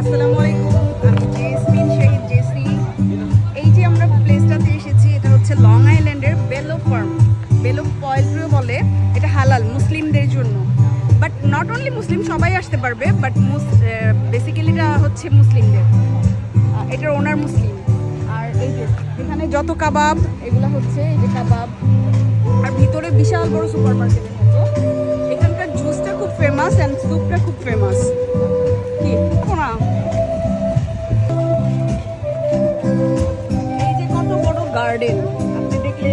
আসসালামু আলাইকুম, আমি জেসমিন শহীদ জেসি এই যে আমরা প্লেসটাতে এসেছি, এটা হচ্ছে লং আইল্যান্ডের বেলো ফার্ম। বেলো পয়েলট্রিও বলে, এটা হালাল মুসলিমদের জন্য। বাট নট অনলি মুসলিম, সবাই আসতে পারবে, বাট বেসিক্যালি এটা হচ্ছে মুসলিমদের। এটার ওনার মুসলিম। আর এখানে যত কাবাব, এগুলো হচ্ছে এই যে কাবাব। আর ভিতরে বিশাল বড় সুপার মার্কেটের মতো। এখানকার জুসটা খুব ফেমাস অ্যান্ড স্যুপটা খুব ফেমাস কি? না গার্ডেন আপনি দেখলে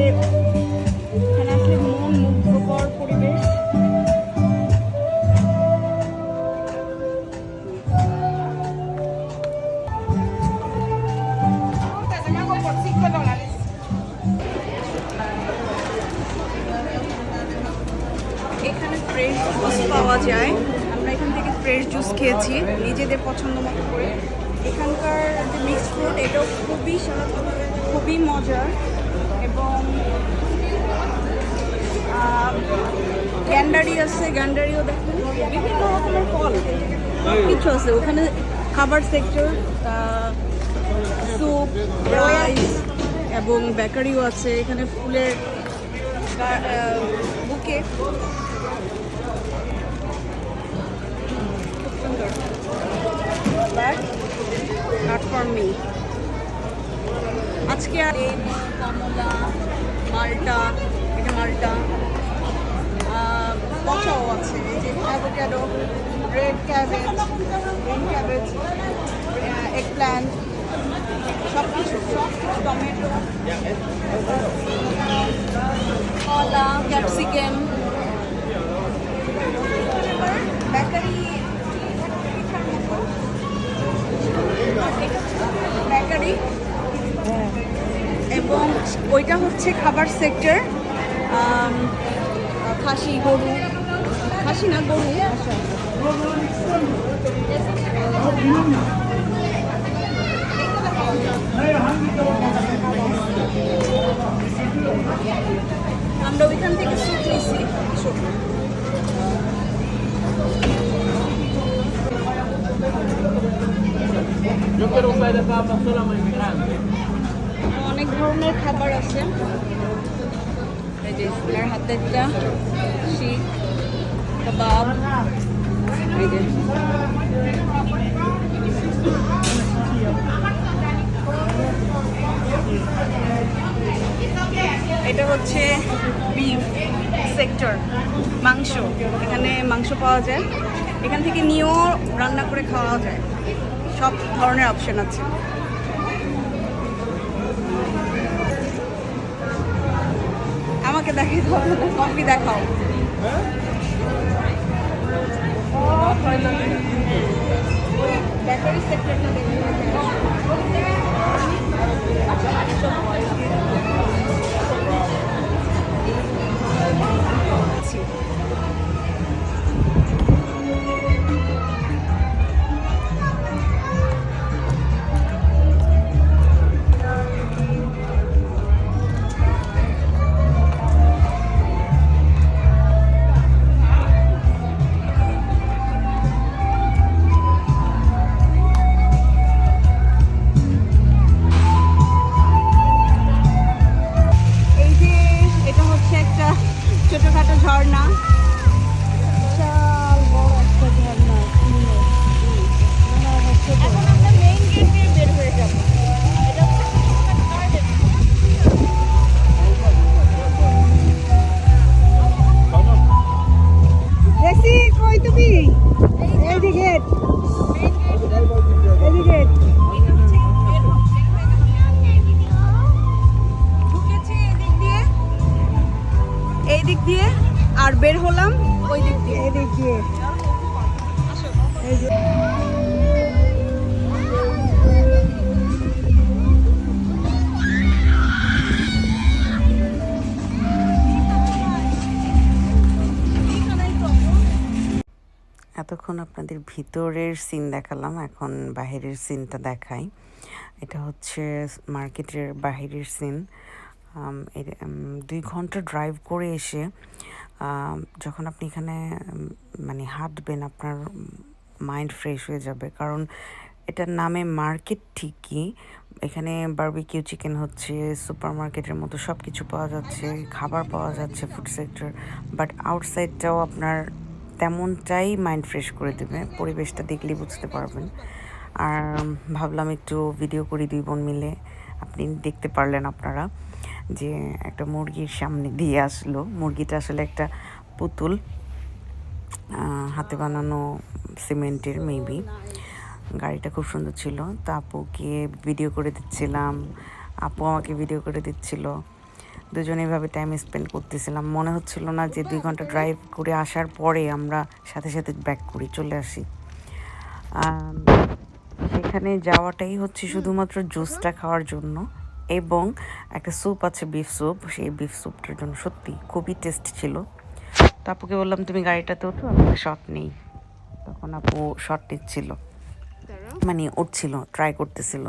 এখানে আসলে মন মুগ্ধকর পরিবেশ। ফ্রেশ জুস পাওয়া যায়। আমরা এখান থেকে ফ্রেশ জুস খেয়েছি, নিজেদের পছন্দ মতো করে। এখানকার যে মিক্সড ফ্রুট এটাও খুবই স্বাদ খুবই মজার এবং গ্যান্ডারি আছে, গ্যান্ডারিও দেখুন। বিভিন্ন রকমের ফল। কিছু আছে। ওখানে খাবার সেক্টর স্যুপ রাইস এবং বেকারিও আছে। এখানে ফুলের বুকে বাট নট ফর মি আজকে আর এই কমলা মালটা, এটা মালটা পচাও আছে। এই যে avocado red cabbage green cabbage egg plant সব কিছু টমেটো, কলা ক্যাপসিকাম হচ্ছে খাবার সেক্টর। খাসি, গরু। খাসি না, গরু। আমরা ওইখান থেকে soup Yo quiero un de papa solo a inmigrantes. অনেক ধরনের খাবার আছে। এই যে আপনার হাতে একটা শিখ কাবাব, এই যে। এটা হচ্ছে বিফ সেক্টর মাংস। এখানে মাংস পাওয়া যায়। এখান থেকে নিয়েও রান্না করে খাওয়া যায়। সব ধরনের অপশন আছে। দেখাই দাও কফি দেখাও। ব্যাটারি এই দিক দিয়ে আর বের হলাম ওই দিক দিয়ে। এই দিক দিয়ে এতক্ষণ আপনাদের ভিতরের সিন দেখালাম এখন বাহিরের সিনটা দেখাই। এটা হচ্ছে মার্কেটের বাহিরের সিন দুই ঘণ্টা ড্রাইভ করে এসে যখন আপনি এখানে মানে হাঁটবেন, আপনার মাইন্ড ফ্রেশ হয়ে যাবে। কারণ এটার নামে মার্কেট ঠিকই। এখানে বারবিকিউ চিকেন হচ্ছে সুপার মার্কেটের মতো সব কিছু পাওয়া যাচ্ছে, খাবার পাওয়া যাচ্ছে ফুড সেক্টর বাট আউটসাইডটাও আপনার তেমনটাই মাইন্ড ফ্রেশ করে দেবে। পরিবেশটা দেখলেই বুঝতে পারবেন। আর ভাবলাম একটু ভিডিও করি দুই বোন মিলে। আপনি দেখতে পারলেন আপনারা। যে একটা মুরগির সামনে দিয়ে আসলো। মুরগিটা আসলে একটা পুতুল হাতে বানানো সিমেন্টের মেবি। গাড়িটা খুব সুন্দর ছিল। তা আপুকে ভিডিও করে দিচ্ছিলাম। আপু আমাকে ভিডিও করে দিচ্ছিল। দুজনে এভাবে টাইম স্পেন্ড করতেছিলাম। মনে হচ্ছিল না যে দুই ঘণ্টা ড্রাইভ করে আসার পরে আমরা সাথে সাথে ব্যাক করি চলে আসি। সেখানে যাওয়াটাই হচ্ছে শুধুমাত্র জুসটা খাওয়ার জন্য। এবং একটা স্যুপ আছে বিফ স্যুপ সেই বিফ স্যুপটার জন্য সত্যি খুবই টেস্ট ছিল। তো আপুকে বললাম, তুমি গাড়িটাতে ওঠো, আমি শট নেই। তখন আপু শট নিচ্ছিল। মানে উঠছিল ট্রাই করতেছিল।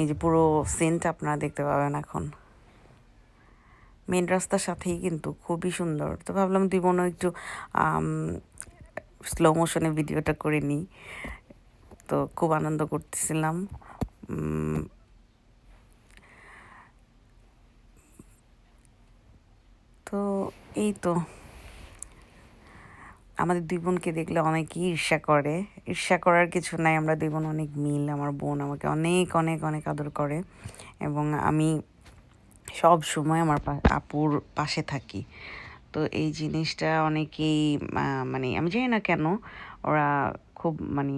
এই যে পুরো সিনটা আপনারা দেখতে পাবেন এখন। মেন রাস্তার সাথেই কিন্তু খুবই সুন্দর। তো ভাবলাম, দুই বোনও একটু স্লো মোশনে ভিডিওটা করে নিই। তো খুব আনন্দ করতেছিলাম। তো এই তো। আমাদের দুই বোনকে দেখলে অনেকেই ঈর্ষা করে। ঈর্ষা করার কিছু নাই, আমরা দুই বোন অনেক মিল। আমার বোন আমাকে অনেক অনেক অনেক আদর করে এবং আমি সব সময় আমার আপুর পাশে থাকি। তো এই জিনিসটা অনেকেই মানে আমি জানি না কেন, ওরা খুব মানে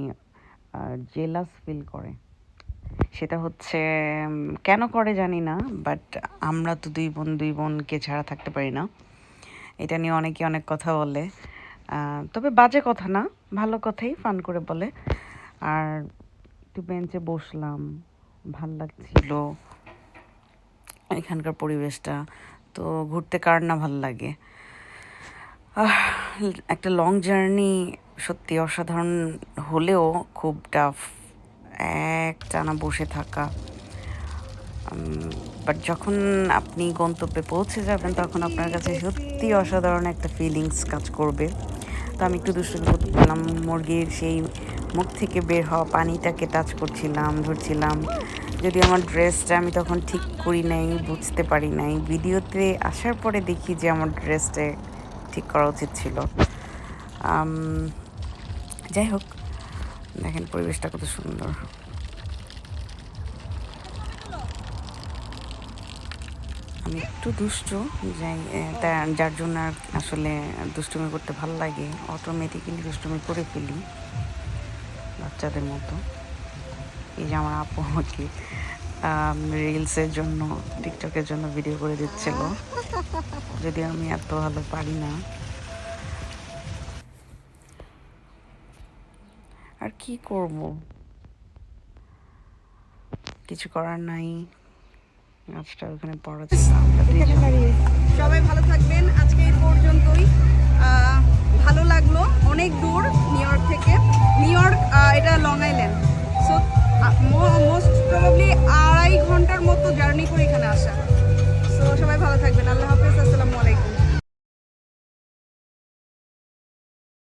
জেলাস ফিল করে। সেটা হচ্ছে কেন করে জানি না বাট আমরা তো দুই বোন, দুই বোনকে ছাড়া থাকতে পারি না। এটা নিয়ে অনেকে অনেক কথা বলে। তবে বাজে কথা না, ভালো কথাই ফান করে বলে। আর একটু বেঞ্চে বসলাম, ভালো লাগছিল এখানকার পরিবেশটা, তো ঘুরতে কার না ভালো লাগে। একটা লং জার্নি সত্যি অসাধারণ হলেও খুব টাফ এক টানা বসে থাকা। বাট যখন আপনি গন্তব্যে পৌঁছে যাবেন, তখন আপনার কাছে সত্যি অসাধারণ একটা ফিলিংস কাজ করবে। তো আমি একটু দুষ্টুমি করছিলাম মুরগির সেই মুখ থেকে বের হওয়া পানিটাকে টাচ করছিলাম, ধরছিলাম। যদি আমার ড্রেসটা আমি তখন ঠিক করি নাই, বুঝতে পারি নাই, ভিডিওতে আসার পরে দেখি যে আমার ড্রেসটা ঠিক করা উচিত ছিল। যাই হোক, দেখেন পরিবেশটা কত সুন্দর। আমি একটু দুষ্টু, যাই তা- যার জন্য আসলে দুষ্টুমি করতে ভালো লাগে অটোমেটিক্যালি দুষ্টুমি করে ফেলি বাচ্চাদের মতো। এই যে আমার আপু আমাকে রিলসের জন্য টিকটকের জন্য ভিডিও করে দিচ্ছিল। যদিও আমি এত ভালো পারি না। আর কি করব? কিছু করার নাই। আজটা ওখানে পড়া ছিল সবাই ভালো থাকবেন। আজকে এই পর্যন্তই।